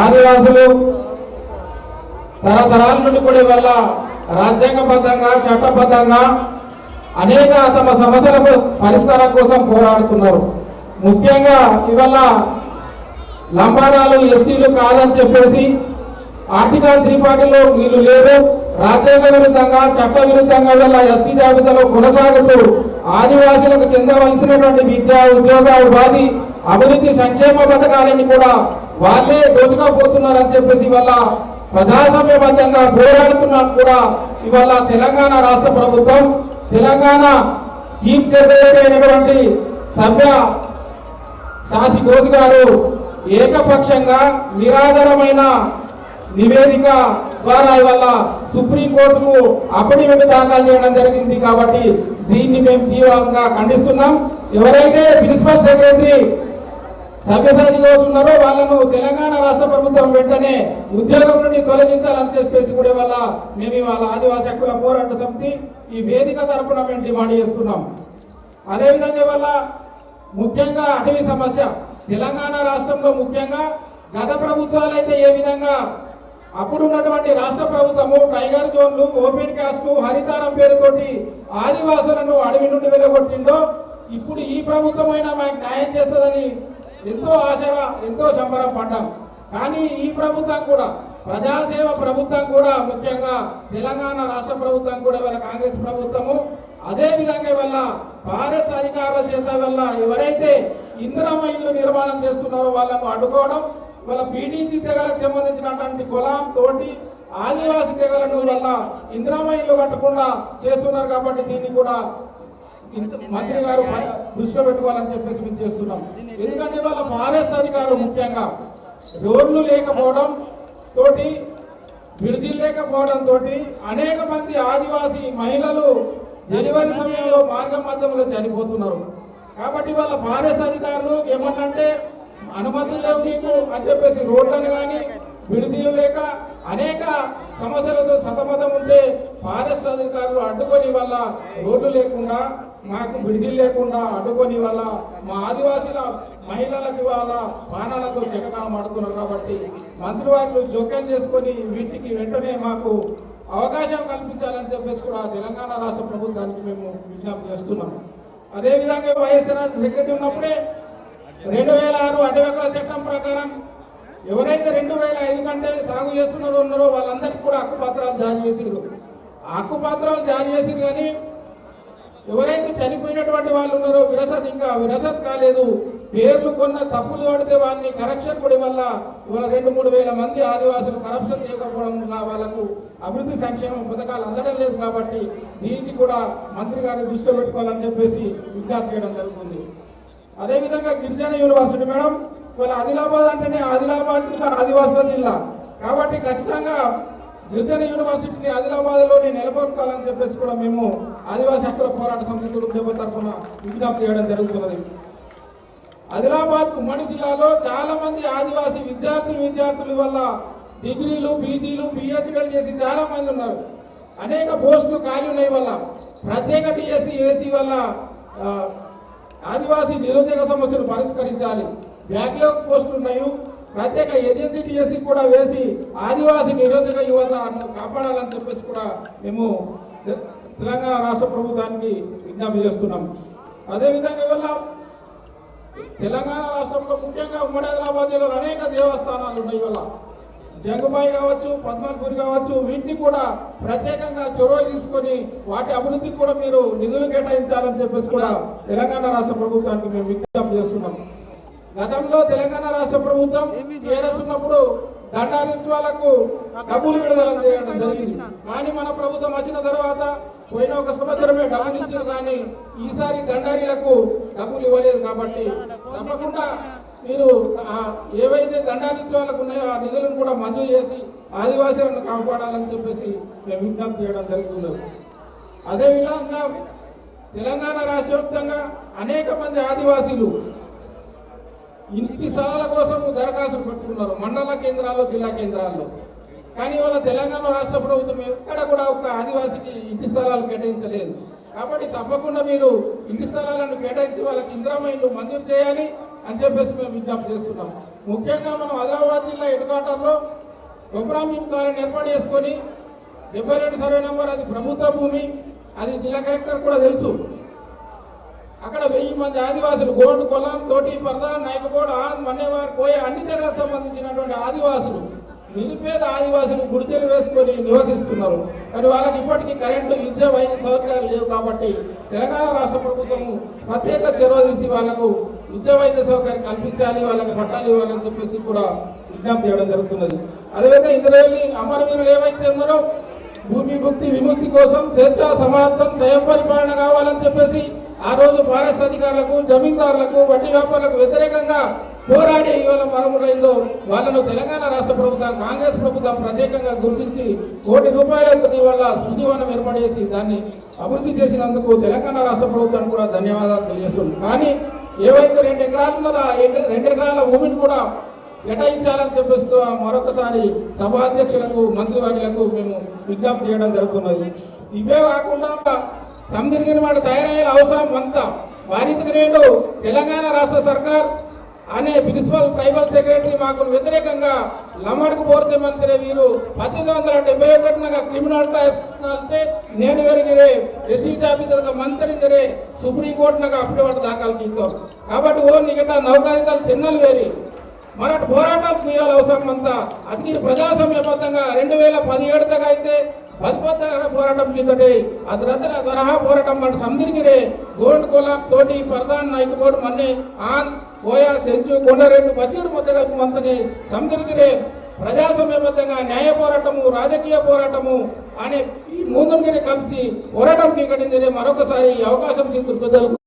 ఆదివాసులు తరతరాల నుండి కూడా ఇవాళ రాజ్యాంగబద్ధంగా చట్టబద్ధంగా అనేక తమ సమస్యల పరిష్కారం కోసం పోరాడుతున్నారు. ముఖ్యంగా ఇవాళ లంబాడాలు ఎస్టీలు కాదని చెప్పేసి ఆర్టికల్ త్రీ పార్టీలో వీళ్ళు లేరు. రాజ్యాంగ విరుద్ధంగా చట్ట విరుద్ధంగా వల్ల ఎస్టీ జాబితాలో కొనసాగుతూ ఆదివాసులకు చెందవలసినటువంటి విద్య ఉద్యోగ ఉపాధి అభివృద్ధి సంక్షేమ పథకాలని కూడా వాళ్ళే దోచుకోపోతున్నారని చెప్పేసి ఇవాళ ప్రజాసమ్యబద్ధంగా పోరాడుతున్నా కూడా ఇవాళ తెలంగాణ రాష్ట్ర ప్రభుత్వం తెలంగాణ చీఫ్ సెక్రటరీ అయినటువంటి సభ్య శాసి ఘోష్ గారు ఏకపక్షంగా నిరాధారమైన నివేదిక ద్వారా ఇవాళ సుప్రీంకోర్టుకు అఫిడవిట్ దాఖలు చేయడం జరిగింది కాబట్టి దీన్ని మేము తీవ్రంగా ఖండిస్తున్నాం. ఎవరైతే ప్రిన్సిపల్ సెక్రటరీ సభ్యసాచి ఘోష్ ఉన్నారో వాళ్ళను తెలంగాణ రాష్ట్ర ప్రభుత్వం వెంటనే ఉద్యోగం నుండి తొలగించాలని చెప్పేసి కూడా వల్ల మేము వాళ్ళ ఆదివాసీ హక్కుల పోరాట సమితి ఈ వేదిక తరపున మేము డిమాండ్ చేస్తున్నాం. అదేవిధంగా వల్ల ముఖ్యంగా అటవీ సమస్య. తెలంగాణ రాష్ట్రంలో ముఖ్యంగా గత ప్రభుత్వాలు అయితే ఏ విధంగా అప్పుడు ఉన్నటువంటి రాష్ట్ర ప్రభుత్వము టైగర్ జోన్లు ఓపెన్ కాస్ట్ హరితారం పేరుతోటి ఆదివాసులను అడవి నుండి వెళ్ళగొట్టిందో ఇప్పుడు ఈ ప్రభుత్వం అయినా మాకు న్యాయం చేస్తుందని ఎంతో ఆశగా ఎంతో సంబరం పడ్డాం. కానీ ఈ ప్రభుత్వం కూడా ప్రజాసేవ ప్రభుత్వం కూడా ముఖ్యంగా తెలంగాణ రాష్ట్ర ప్రభుత్వం కూడా వాళ్ళ కాంగ్రెస్ ప్రభుత్వము. అదే విధంగా వల్ల అధికారుల చేత వల్ల ఎవరైతే ఇందిరమ్మ ఇల్లు నిర్మాణం చేస్తున్నారో వాళ్ళను అడ్డుకోవడం వాళ్ళ పీడీజీ తెగలకు సంబంధించినటువంటి కులం తోటి ఆదివాసీ తెగలను వల్ల ఇందిరమ్మ ఇల్లు కట్టకుండా చేస్తున్నారు కాబట్టి దీన్ని కూడా మంత్రి గారు దృష్టిలో పెట్టుకోవాలని చెప్పేసి మేము చేస్తున్నాం. ఎందుకంటే వాళ్ళ ఫారెస్ట్ అధికారులు ముఖ్యంగా రోడ్లు లేకపోవడం తోటి బ్రిడ్జిలు లేకపోవడం తోటి అనేక మంది ఆదివాసీ మహిళలు డెలివరీ సమయంలో మార్గం మధ్యంలో చనిపోతున్నారు. కాబట్టి వాళ్ళ ఫారెస్ట్ అధికారులు ఏమన్నంటే అనుమతులు లేవు మీకు అని చెప్పేసి రోడ్లను కానీ విడుదల లేక అనేక సమస్యలతో సతమతం ఉంటే ఫారెస్ట్ అధికారులు అడ్డుకొని వల్ల రోడ్లు లేకుండా మాకు విడుదల లేకుండా అడ్డుకొని వల్ల మా ఆదివాసీల మహిళలకు వాళ్ళ బాణాలతో చెక్కడం ఆడుతున్నారు కాబట్టి మంత్రివారులు జోక్యం చేసుకొని వీటికి వెంటనే మాకు అవకాశం కల్పించాలని చెప్పేసి కూడా తెలంగాణ రాష్ట్ర ప్రభుత్వానికి మేము విజ్ఞప్తి చేస్తున్నాము అదేవిధంగా వైఎస్ఆర్ సెక్రటరీ ఉన్నప్పుడే రెండు వేల ఆరు అటవీకుల చట్టం ప్రకారం ఎవరైతే రెండు వేల ఐదు కంటే సాగు చేస్తున్నారో ఉన్నారో వాళ్ళందరికీ కూడా హక్కుపత్రాలు జారీ చేసిరు హక్కుపత్రాలు జారీ చేసిరు కానీ ఎవరైతే చనిపోయినటువంటి వాళ్ళు ఉన్నారో విరసత్ ఇంకా విరసత్ కాలేదు. పేర్లు కొన్న తప్పులు పడితే వారిని కరెక్షన్ కూడా వల్ల ఇవాళ రెండు మూడు వేల మంది ఆదివాసులు కరప్షన్ చేయకపోవడం వల్ల వాళ్ళకు అభివృద్ధి సంక్షేమ పథకాలు అందడం లేదు కాబట్టి దీనికి కూడా మంత్రి గారిని దృష్టిలో పెట్టుకోవాలని చెప్పేసి విజ్ఞప్తి చేయడం జరుగుతుంది. అదేవిధంగా గిరిజన యూనివర్సిటీ మేడం ఇవాళ ఆదిలాబాద్ అంటేనే ఆదిలాబాద్ జిల్లా ఆదివాసుల జిల్లా. కాబట్టి ఖచ్చితంగా గిరిజన యూనివర్సిటీని ఆదిలాబాద్లోనే నెలకొల్పాలని చెప్పేసి కూడా మేము ఆదివాసీ హక్కుల పోరాట సమితి ఉద్యోగ తరఫున విజ్ఞప్తి చేయడం జరుగుతున్నది. ఆదిలాబాద్ ఉమ్మడి జిల్లాలో చాలా మంది ఆదివాసీ విద్యార్థులు విద్యార్థుల వల్ల డిగ్రీలు పీజీలు పిహెచ్డీలు చేసి చాలా మంది ఉన్నారు. అనేక పోస్టులు ఖాళీ ఉన్నాయి వల్ల. ప్రత్యేక డిఎస్సీ ఏసీ వల్ల ఆదివాసీ నిరుద్యోగ సమస్యలు పరిష్కరించాలి. బ్యాక్లాగ్ పోస్టులు ఉన్నాయి. ప్రత్యేక ఏజెన్సీ టీఎస్సీ కూడా వేసి ఆదివాసీ నిరోధక యువతను కాపాడాలని చెప్పేసి కూడా మేము తె- తెలంగాణ రాష్ట్ర ప్రభుత్వానికి విజ్ఞప్తి చేస్తున్నాం. అదేవిధంగా వెళ్ళాం తెలంగాణ రాష్ట్రంలో ముఖ్యంగా ఉమ్మడి హైదరాబాద్ జిల్లాలో అనేక దేవస్థానాలు ఉన్నాయి వల్ల జంగుబాయి కావచ్చు పద్మాల్పూరి కావచ్చు వీటిని కూడా ప్రత్యేకంగా చొరవ తీసుకొని వాటి అభివృద్ధికి కూడా మీరు నిధులు కేటాయించాలని చెప్పేసి కూడా తెలంగాణ రాష్ట్ర ప్రభుత్వానికి మేము విజ్ఞప్తి చేస్తున్నాం. గతంలో తెలంగాణ రాష్ట్ర ప్రభుత్వం టీఆర్ఎస్ ఉన్నప్పుడు దండారించి వాళ్ళకు డబ్బులు విడుదల చేయడం జరిగింది. కానీ మన ప్రభుత్వం వచ్చిన తర్వాత పోయిన ఒక సంవత్సరమే డబ్బులు ఇచ్చారు కానీ ఈసారి దండారీలకు డబ్బులు ఇవ్వలేదు కాబట్టి తప్పకుండా మీరు ఏవైతే దండారించి వాళ్ళకు ఉన్నాయో ఆ నిధులను కూడా మంజూరు చేసి ఆదివాసీలను కాపాడాలని చెప్పేసి మేము విజ్ఞప్తి చేయడం జరుగుతున్నది. అదేవిధంగా తెలంగాణ రాష్ట్ర వ్యాప్తంగా అనేక మంది ఆదివాసీలు ఇంటి స్థలాల కోసం దరఖాస్తులు పెట్టుకున్నారు మండల కేంద్రాల్లో జిల్లా కేంద్రాల్లో. కానీ వాళ్ళ తెలంగాణ రాష్ట్ర ప్రభుత్వం ఎక్కడ కూడా ఒక ఆదివాసికి ఇంటి స్థలాలు కేటాయించలేదు. కాబట్టి తప్పకుండా మీరు ఇంటి స్థలాలను కేటాయించి వాళ్ళకి ఇంద్రామైన్లు మంజూరు చేయాలి అని చెప్పేసి మేము విజ్ఞప్తి చేస్తున్నాం. ముఖ్యంగా మనం ఆదిలాబాద్ జిల్లా ఎటుక ఉపరామీం గొప్పరామీం కాలనీ ఏర్పాటు చేసుకొని డెబ్బై రెండు సర్వే నెంబర్ అది ప్రభుత్వ భూమి అది జిల్లా కలెక్టర్ కూడా తెలుసు. అక్కడ వెయ్యి మంది ఆదివాసులు గోండు కొలం తోటి ప్రధాన్ నాయకపోడు ఆన్ మన్నేవారు పోయే అన్ని తెగలకు సంబంధించినటువంటి ఆదివాసులు నిరుపేద ఆదివాసులు గుడిచెలు వేసుకొని నివసిస్తున్నారు. కానీ వాళ్ళకి ఇప్పటికీ కరెంటు విద్య వైద్య సౌకర్యాలు లేవు కాబట్టి తెలంగాణ రాష్ట్ర ప్రభుత్వం ప్రత్యేక చొరవ తీసి వాళ్ళకు విద్య వైద్య సౌకర్యం కల్పించాలి వాళ్ళకి పట్టాలు ఇవ్వాలని చెప్పేసి కూడా విజ్ఞప్తి చేయడం జరుగుతున్నది. అదేవిధంగా ఇందులో వెళ్ళి అమరవీరులు ఏవైతే ఉన్నారో భూమి ముక్తి విముక్తి కోసం స్వేచ్ఛ సమానత్వం స్వయం పరిపాలన కావాలని చెప్పేసి ఆ రోజు ఫారెస్ట్ అధికారులకు జమీందారులకు వడ్డీ వ్యాపారులకు వ్యతిరేకంగా పోరాడి ఇవాళ మరమురైందో వాళ్ళను తెలంగాణ రాష్ట్ర ప్రభుత్వం కాంగ్రెస్ ప్రభుత్వం ప్రత్యేకంగా గుర్తించి కోటి రూపాయలతో ఇవాళ శృతివనం ఏర్పాటు చేసి దాన్ని అభివృద్ధి చేసినందుకు తెలంగాణ రాష్ట్ర ప్రభుత్వానికి కూడా ధన్యవాదాలు తెలియజేస్తుంది కానీ ఏవైతే రెండు ఎకరాలు ఉన్నదో రెండు ఎకరాల భూమిని కూడా కేటాయించాలని చెప్పేసి మరొకసారి సభాధ్యక్షులకు మంత్రివర్యులకు మేము విజ్ఞప్తి చేయడం జరుగుతున్నది. ఇవే కాకుండా సమదిరిగిన వాడు తయారయ్యే అవసరం అంతా. వారికి నేడు తెలంగాణ రాష్ట్ర సర్కార్ అనే ప్రిన్సిపల్ ట్రైబల్ సెక్రటరీ మాకు వ్యతిరేకంగా లమ్మడికి పోతే మంత్రి వీరు పద్దెనిమిది వందల డెబ్బై ఒకటినగా క్రిమినల్ ట్రైబ్యునల్తే నేను వెరిగిరే ఎస్టీ జాబితాగా మంత్రి జరే సుప్రీంకోర్టునగా అఫిడవిట్ దాఖలు చేస్తాం కాబట్టి ఓ నిగట నౌకారితలు చిన్నలు వేరి మరటి పోరాటాలు చేయాలి అవసరం అంతా. అది ప్రజాసమ్యబద్ధంగా రెండు వేల పదిహేడు అయితే పదిపోత పోరాటం కిందటి అది తరహా పోరాటం మన సందిరిగిరే గోండ్ కులం తోటి ప్రధాన నాయకుడు మన్ని ఆన్ ఓయా చెంచు కొండరెడ్డి పచ్చీరు మొత్తగల్పు మంతని సందిరిగిరే ప్రజాస్వామ్యబద్ధంగా న్యాయ పోరాటము రాజకీయ పోరాటము అనే ఈ మూడుని కలిసి పోరాటం కిందటి మరొకసారి అవకాశం ఇచ్చిన పెద్దలకు